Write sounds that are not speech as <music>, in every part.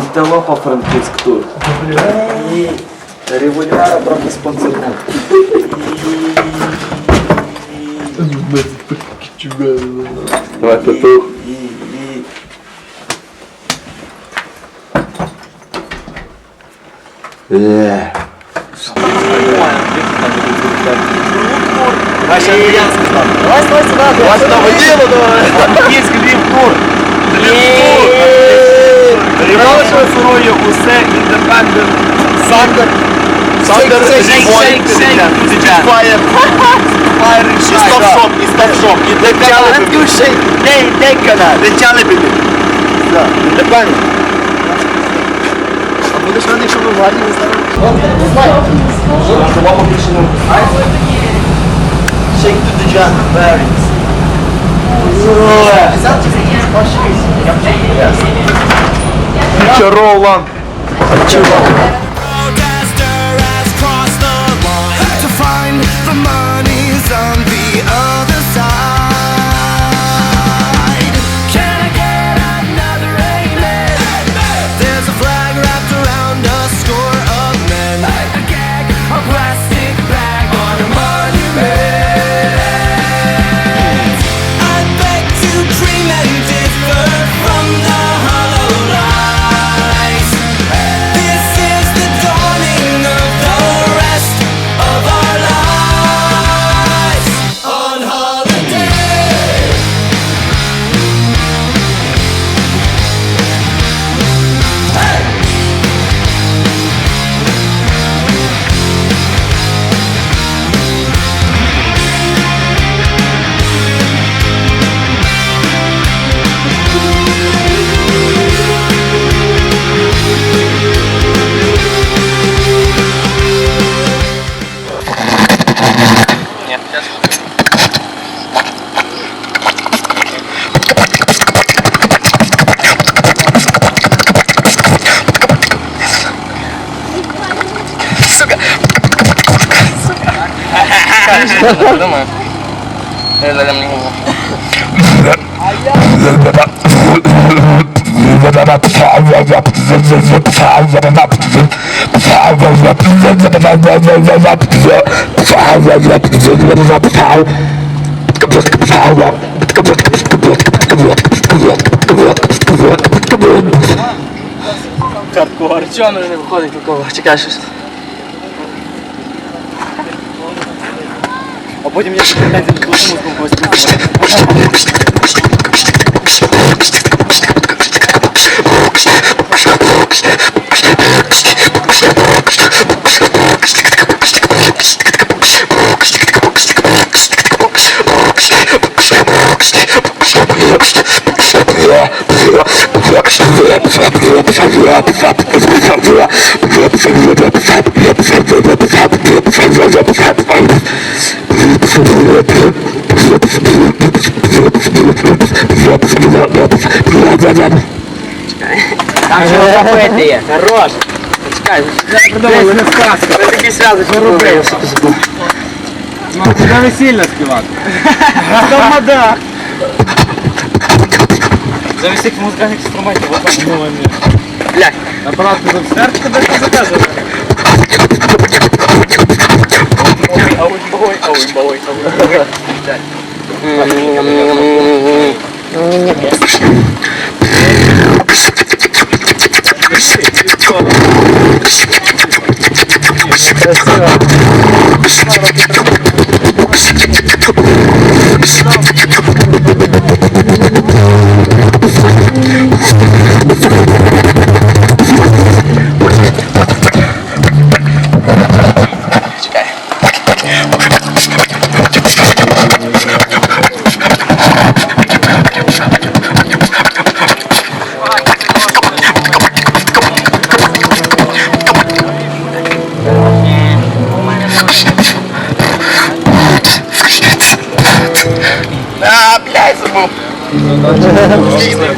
Антилопа Франківськ тур. І револьвера трохи спонсорнув. Давай петух. І, і... Є. Ваша альянська став. Давай, давай сюди. Вас на воділо, давай. Франківськ Львів тур. Перепрошую сорою усе індепендент. Сандер. Сандер Shake, shake, shake. Фаєр. Фаєр і стоп-шоп, і стоп-шоп. І декали бібі. Ей, декана. Декали бібі. Індепендент. А будеш радий, що ви владі не зараз? Shake to the jam, bearings. Is that Роланд. Protester Чого мене не виходить нікого? Чекай щось. А потім я претензії до музиком когось Там ще <laughs> запити є. Хорош. Чекай, придумай, не сказка. Це такі зв'язочки робив. Куди весілля співати? Тамада. За <laughs> всіх музикальних інструментів. от там. Блядь. Апаратку за сердечко десь не Bawoy, bawoy, bawoy, bawoy. Dyan. Yes, sir.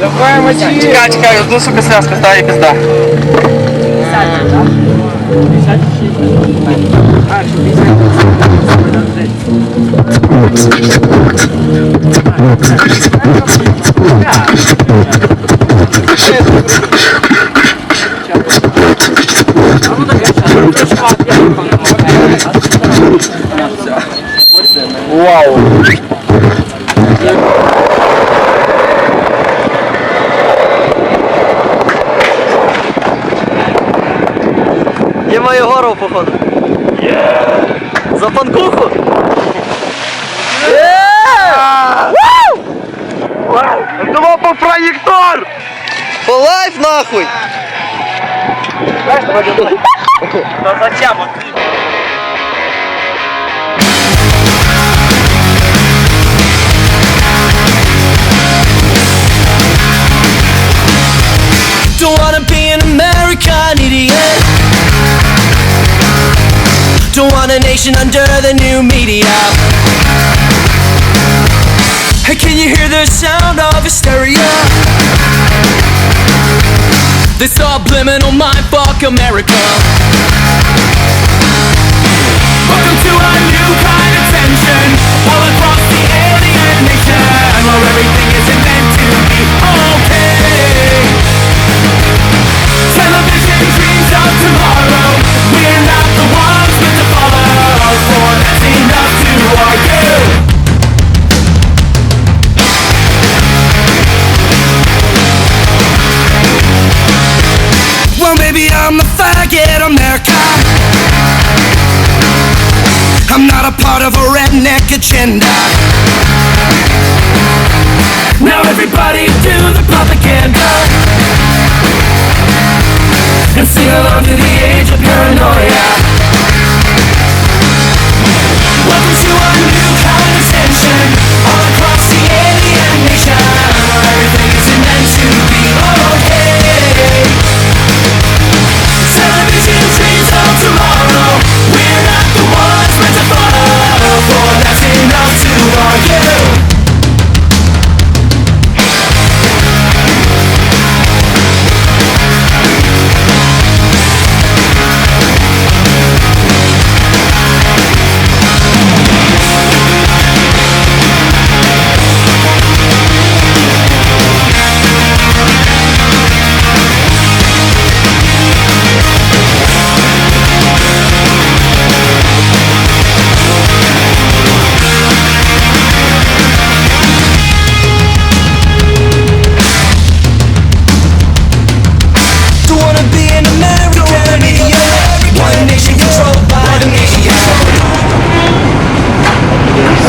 Давай, мочи. Чекай, чекай, одну, сука, сразу пизда и пизда. 56. Вау! Давай по проектор! По лайф нахуй! Та зачем? От Don't wanna be an American idiot. Don't want a nation under the new media. Hysteria? This subliminal mind fuck America. Welcome to a I'm the faggot America. I'm not a part of a redneck agenda. Now everybody do the propaganda and sing along to the age of paranoia.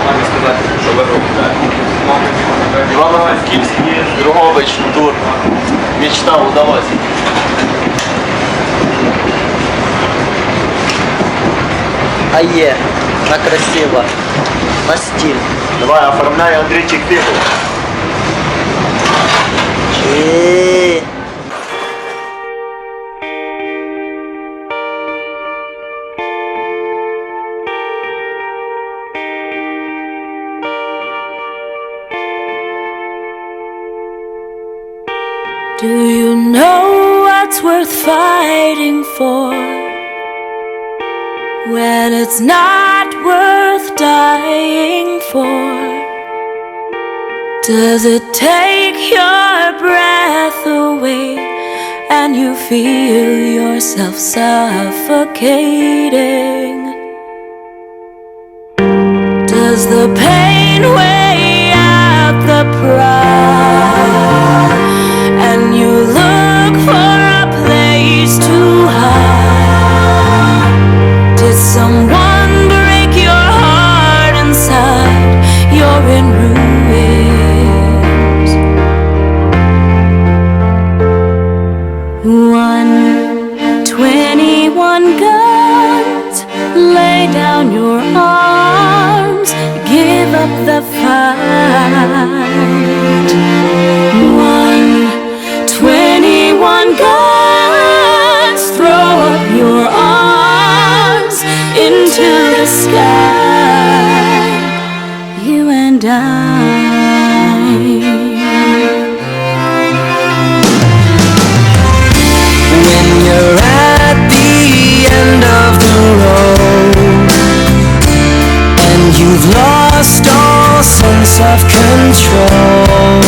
Що? Чи що? Обшук? Івано-Франківський, Другович, тур. Мечта удалась. А є. На красиво. На стиль. Давай, оформляй Андрійчик тихо. Do you know what's worth fighting for when it's not worth dying for? Does it take your breath away and you feel yourself suffocating? Does the pain weigh out the pride? One twenty-one guns. Throw up your arms into the sky. You and I. sense of control.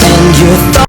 And you